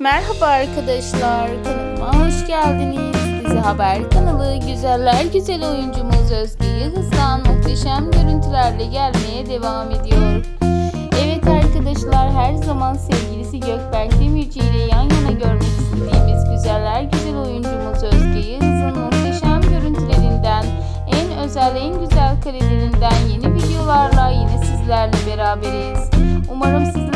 Merhaba arkadaşlar, kanalıma hoş geldiniz. Dizi Haber kanalı güzeller güzel oyuncumuz Özge Yıldız'dan muhteşem görüntülerle gelmeye devam ediyor. Evet arkadaşlar her zaman sevgilisi Gökberk Demirci ile yan yana görmek istediğimiz güzeller güzel oyuncumuz Özge Yıldız'ın muhteşem görüntülerinden, en özel en güzel karelerinden yeni videolarla yine sizlerle beraberiz. Umarım siz